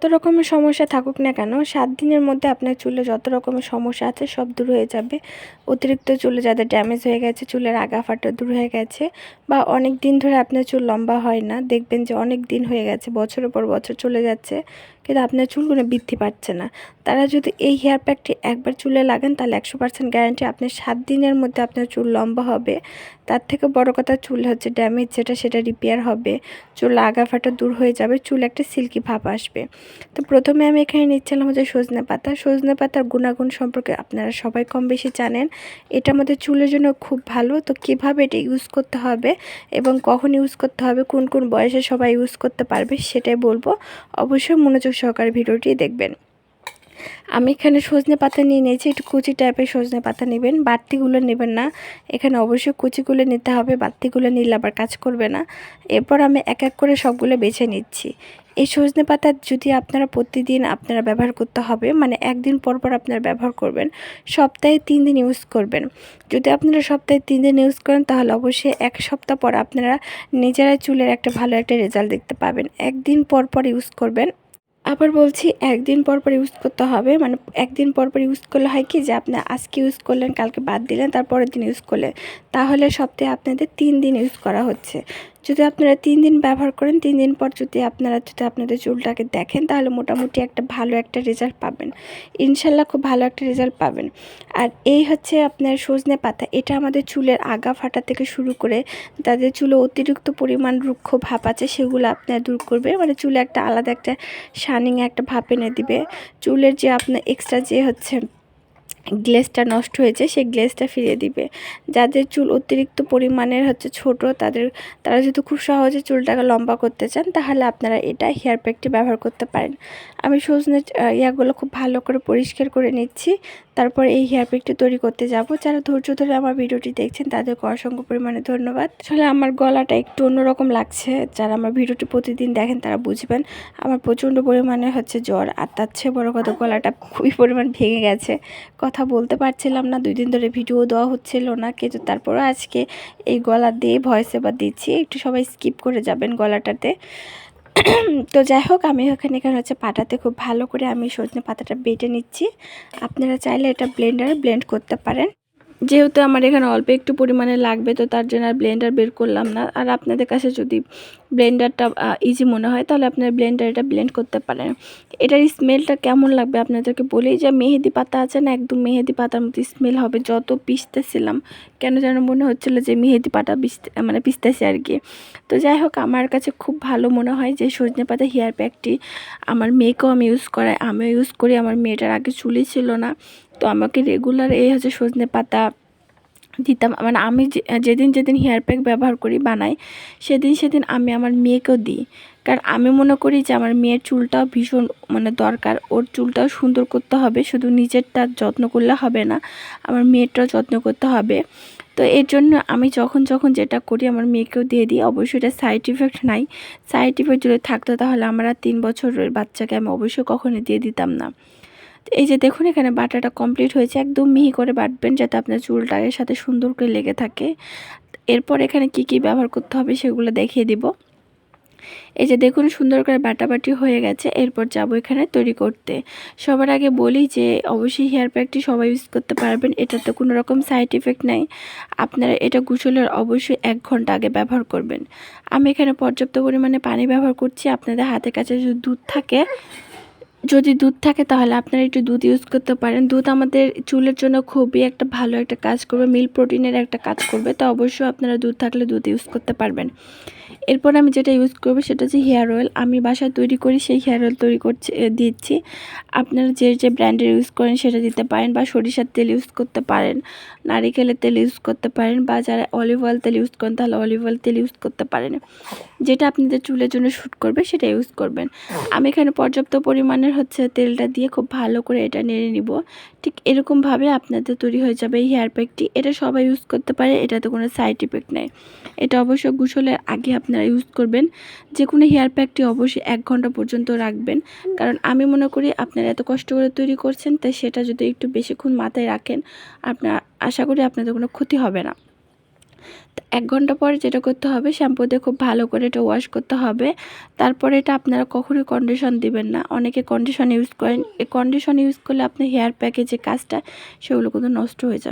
যত রকমের সমস্যা থাকুক না কেন, সাত দিনের মধ্যে আপনার চুলে যত রকমের সমস্যা আছে সব দূর হয়ে যাবে। অতিরিক্ত চুলে যাদের ড্যামেজ হয়ে গেছে, চুলের আগা ফাটা দূর হয়ে গেছে বা অনেক দিন ধরে আপনার চুল লম্বা হয় না, দেখবেন যে অনেক দিন হয়ে গেছে, বছরের পর বছর চলে যাচ্ছে। কিন্তু আপনার চুলগুলো বৃদ্ধি পাচ্ছে না। তারা যদি এই হেয়ার প্যাকটি একবার চুলে লাগান, তাহলে একশো পার্সেন্ট গ্যারান্টি আপনার সাত দিনের মধ্যে আপনার চুল লম্বা হবে। তার থেকে বড় কথা চুল হচ্ছে ড্যামেজ যেটা সেটা রিপেয়ার হবে। চুল আগা ফাটা দূর হয়ে যাবে, চুল একটা সিল্কি ভাব আসবে। তো প্রথমে আমি এখানে নিচ্ছিলাম হচ্ছে সজনে পাতা। সজনে পাতার গুণাগুণ সম্পর্কে আপনারা সবাই কম বেশি জানেন। এটা আমাদের চুলের জন্য খুব ভালো। তো কীভাবে এটা ইউজ করতে হবে এবং কখন ইউজ করতে হবে, কোন কোন বয়সে সবাই ইউজ করতে পারবে, সেটাই বলব। অবশ্যই মনোযোগ সহকারে ভিডিওটি দেখবেন। আমি এখানে সজনে পাতা নিয়ে নিয়েছি, একটু কুচি টাইপের সজনে পাতা নেবেন, বাড়তিগুলো নেবেন না। এখানে অবশ্যই কুচিগুলো নিতে হবে, বাড়তিগুলো নিলে আবার কাজ করবে না। এরপর আমি এক এক করে সবগুলো বেছে নিচ্ছি। এই সজনে পাতা যদি আপনারা প্রতিদিন আপনারা ব্যবহার করতে হবে মানে একদিন পর পর আপনারা ব্যবহার করবেন, সপ্তাহে তিন দিন ইউজ করবেন। যদি আপনারা সপ্তাহে তিন দিন ইউজ করেন, তাহলে অবশ্যই এক সপ্তাহ পর আপনারা নিজেরাই চুলের একটা ভালো একটা রেজাল্ট দেখতে পাবেন। একদিন পর পর ইউজ করবেন। আবার বলছি, একদিন পর পর ইউজ করতে হবে। মানে একদিন পর পর ইউজ করলে হয় কি যে, আপনি আজকে ইউজ করলেন, কালকে বাদ দিলেন, তারপরের দিন ইউজ করলেন। তাহলে সপ্তাহে আপনাদের তিন দিন ইউজ করা হচ্ছে। যদি আপনারা তিন দিন ব্যবহার করেন, তিন দিন পর যদি আপনারা, যদি আপনাদের চুলটাকে দেখেন, তাহলে মোটামুটি একটা ভালো একটা রেজাল্ট পাবেন। ইনশাল্লাহ খুব ভালো একটা রেজাল্ট পাবেন। আর এই হচ্ছে আপনার সজনে পাতা। এটা আমাদের চুলের আগা ফাটা থেকে শুরু করে তাদের চুলে অতিরিক্ত পরিমাণ রুক্ষ ভাব আছে, সেগুলো আপনার দূর করবে। মানে চুলে একটা আলাদা একটা শাইনিং একটা ভাব এনে দিবে। চুলের যে আপনার এক্সট্রা যে হচ্ছে গ্লেসটা নষ্ট হয়েছে, সেই গ্লেসটা ফিরিয়ে দিবে। যাদের চুল অতিরিক্ত পরিমাণের হচ্ছে ছোট, তাদের, তারা যদি খুব সহজে চুলটাকে লম্বা করতে চান, তাহলে আপনারা এটা হেয়ার প্যাকটি ব্যবহার করতে পারেন। আমি সজনে ইয়াগুলো খুব ভালো করে পরিষ্কার করে নিচ্ছি। তারপর এই হেয়ার প্যাকটি তৈরি করতে যাব। যারা ধৈর্য ধরে আমার ভিডিওটি দেখছেন, তাদেরকে অসংখ্য পরিমাণে ধন্যবাদ। আসলে আমার গলাটা একটু অন্যরকম লাগছে। যারা আমার ভিডিওটি প্রতিদিন দেখেন, তারা বুঝবেন আমার প্রচণ্ড পরিমাণে হচ্ছে জ্বর, আর তার চেয়ে বড়ো কথা গলাটা খুবই পরিমাণ ভেঙে গেছে। কথা বলতে পারছিলাম না, দুই দিন ধরে ভিডিও দেওয়া হচ্ছিল না, কিন্তু তারপরও আজকে এই গলা দিয়ে ভয়েস এবার দিচ্ছি, একটু সবাই স্কিপ করে যাবেন গলাটাতে। তো যাই হোক, আমি ওখানে এখানে হচ্ছে পাটাতে খুব ভালো করে আমি সজনে পাতাটা বেটে নিচ্ছি। আপনারা চাইলে এটা ব্লেন্ডারে ব্লেন্ড করতে পারেন। যেহেতু আমার এখানে অল্প একটু পরিমাণে লাগবে, তো তার জন্য আর ব্লেন্ডার বের করলাম না। আর আপনাদের কাছে যদি ব্লেন্ডারটা ইজি মনে হয়, তাহলে আপনার ব্লেন্ডার এটা ব্লেন্ড করতে পারেন। এটার স্মেলটা কেমন লাগবে আপনাদেরকে বলেই যে মেহেদি পাতা আছে না, একদম মেহেদি পাতার মতো স্মেল হবে, যত পিসতেছিলাম কেন যেন মনে হচ্ছিল যে মেহেদি পাতা পিসতে মানে পিসতেছে আর কি। তো যাই হোক, আমার কাছে খুব ভালো মনে হয় যে সজনে পাতা হেয়ার প্যাকটি আমার মেয়েকেও আমি ইউজ করাই, আমিও ইউজ করি, আমার মেয়েটার আগে চুলই ছিল না। তো আমাকে রেগুলার এই হচ্ছে সজনে পাতা দিতাম। মানে আমি যেদিন যেদিন হেয়ার প্যাক ব্যবহার করি, বানাই, সেদিন সেদিন আমি আমার মেয়েকেও দিই। কারণ আমি মনে করি যে, আমার মেয়ের চুলটাও ভীষণ মানে দরকার। ওর চুলটাও সুন্দর করতে হবে, শুধু নিজেরটা যত্ন করলে হবে না, আমার মেয়েরটাও যত্ন করতে হবে। তো এর জন্য আমি যখন যখন যেটা করি, আমার মেয়েকেও দিয়ে দিই। অবশ্যই এটা সাইড ইফেক্ট নাই। সাইড ইফেক্ট যদি থাকতো, তাহলে আমরা তিন বছরের বাচ্চাকে আমি অবশ্যই কখনো দিয়ে দিতাম না। এই যে দেখুন এখানে বাটাটা কমপ্লিট হয়েছে, একদম মিহি করে বাটবেন যাতে আপনার চুলটা এর সাথে সুন্দর করে লেগে থাকে। এরপর এখানে কি কি ব্যবহার করতে হবে সেগুলো দেখিয়ে দিব। এই যে দেখুন সুন্দর করে বাটাবাটি হয়ে গেছে, এরপর যাব এখানে তৈরি করতে। সবার আগে বলি যে অবশ্যই হেয়ার প্যাকটি সবাই ইউজ করতে পারবেন, এটাতে কোনো রকম সাইড ইফেক্ট নাই। আপনারা এটা গুছলের অবশ্যই এক ঘণ্টা আগে ব্যবহার করবেন। আমি এখানে পর্যাপ্ত পরিমাণে পানি ব্যবহার করছি, আপনাদের হাতের কাছে যদি দুধ থাকে যদি দুধ থাকে তাহলে আপনারা একটু দুধ ইউজ করতে পারেন। দুধ আমাদের চুলের জন্য খুবই একটা ভালো একটা কাজ করবে মিল প্রোটিনের একটা কাজ করবে, তো অবশ্যই আপনারা দুধ থাকলে দুধ ইউজ করতে পারবেন। এরপর আমি যেটা ইউজ করব সেটা হচ্ছে হেয়ার অয়েল আমি বাসায় তৈরি করি, সেই হেয়ার অয়েল তৈরি করছি দিচ্ছি। আপনারা যে যে ব্র্যান্ডের ইউজ করেন সেটা দিতে পারেন বা সরিষার তেল ইউজ করতে পারেন, নারিকেলের তেল ইউজ করতে পারেন বা যারা অলিভ অয়েল তেল ইউজ করেন তাহলে অলিভ অয়েল তেল ইউজ করতে পারেন। যেটা আপনাদের চুলের জন্য শ্যুট করবে সেটা ইউজ করবেন। আমি এখানে পর্যাপ্ত পরিমাণের হচ্ছে তেলটা দিয়ে খুব ভালো করে এটা নেড়ে নিব। ঠিক এরকমভাবে আপনাদের তৈরি হয়ে যাবে এই হেয়ার প্যাকটি এটা সবাই ইউজ করতে পারে, এটাতে কোনো সাইড ইফেক্ট নেই। এটা অবশ্য গুসলের আগে আপনারা ইউজ করবেন যে কোনো হেয়ার প্যাকটি অবশ্যই এক ঘণ্টা পর্যন্ত রাখবেন। কারণ আমি মনে করি আপনারা এত কষ্ট করে তৈরি করছেন, তাই সেটা যদি একটু বেশিক্ষণ মাথায় রাখেন, আপনার, আশা করি আপনাদের কোনো ক্ষতি হবে না। এক ঘণ্টা পরে যেটা করতে হবে শ্যাম্পু দিয়ে খুব ভালো করে এটা ওয়াশ করতে হবে। তারপরে এটা আপনারা কখনোই কন্ডিশন দিবেন না। অনেকে কন্ডিশন ইউজ করেন, এই কন্ডিশন ইউজ করলে আপনার হেয়ার প্যাকে যে কাজটা, সেগুলো কিন্তু নষ্ট হয়ে যাবে।